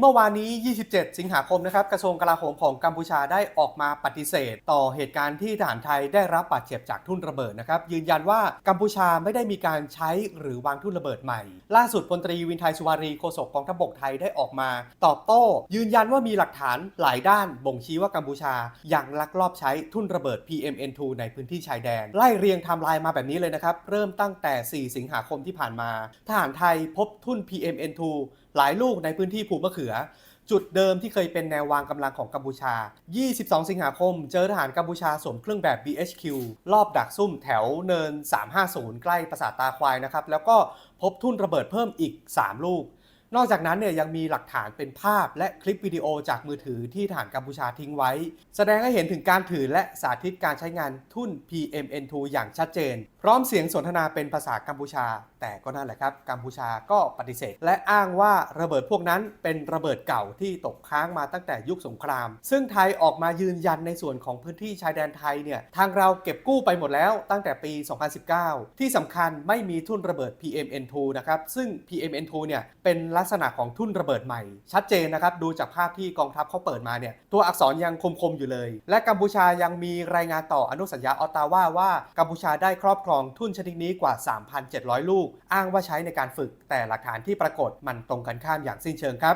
เมื่อวานนี้ 27 สิงหาคมนะครับ กระทรวงกลาโหมของกัมพูชาได้ออกมาปฏิเสธ ต่อเหตุการณ์ที่ทหารไทยได้รับบาดเจ็บจากทุ่นระเบิดนะครับ ยืนยันว่ากัมพูชาไม่ได้มีการใช้หรือวางทุ่นระเบิดใหม่ ล่าสุดพลตรีวินไทยสุวารีโฆษกกองทัพบกไทยได้ออกมา ตอบโต้ ยืนยันว่ามีหลักฐานหลายด้านบ่งชี้ว่ากัมพูชายังลักลอบใช้ทุ่นระเบิด PMN2 ในพื้นที่ชายแดน ไล่เรียงไทม์ไลน์มาแบบนี้เลยนะครับ เริ่มตั้งแต่ 4 สิงหาคมที่ผ่านมา ทหารไทยพบทุ่น PMN2 หลายลูกในพื้นที่ภูมะเขือจุดเดิมที่เคยเป็นแนววางกำลังของกัมพูชา 22 สิงหาคม เจอทหารกัมพูชาสวมเครื่องแบบ BHQ รอบดักซุ่มแถวเนิน 350 ใกล้ปราสาทตาควายนะครับ แล้วก็พบทุ่นระเบิดเพิ่มอีก 3 ลูก นอกจากนั้นเนี่ยยังมีหลักฐานเป็นภาพและคลิปวิดีโอจากมือถือที่ทหารกัมพูชาทิ้งไว้ แสดงให้เห็นถึงการถือและสาธิตการใช้งานทุ่น PMN2 อย่างชัดเจน พร้อมเสียงสนทนาเป็นภาษากัมพูชา แต่ก็นั่นแหละครับ กัมพูชาก็ปฏิเสธ และอ้างว่าระเบิดพวกนั้นเป็นระเบิดเก่าที่ตกค้างมาตั้งแต่ยุคสงคราม ซึ่งไทยออกมายืนยันในส่วนของพื้นที่ชายแดนไทยเนี่ยทางเราเก็บกู้ไปหมดแล้วตั้งแต่ปี 2019 ที่สำคัญไม่มีทุ่นระเบิด PMN2 นะครับซึ่ง PMN2 เนี่ยเป็นลักษณะของทุ่นระเบิดใหม่ ชัดเจนนะครับ ดูจากภาพที่กองทัพเขาเปิดมาเนี่ยตัวอักษรยังคมๆอยู่เลย และกัมพูชายังมีรายงานต่ออนุสัญญาออตตาว่าว่ากัมพูชาได้ครอบครองทุ่นชนิดนี้กว่า 3,700 ลูก อ้างว่าใช้ในการฝึก แต่หลักฐานที่ปรากฏมันตรงกันข้ามอย่างสิ้นเชิงครับ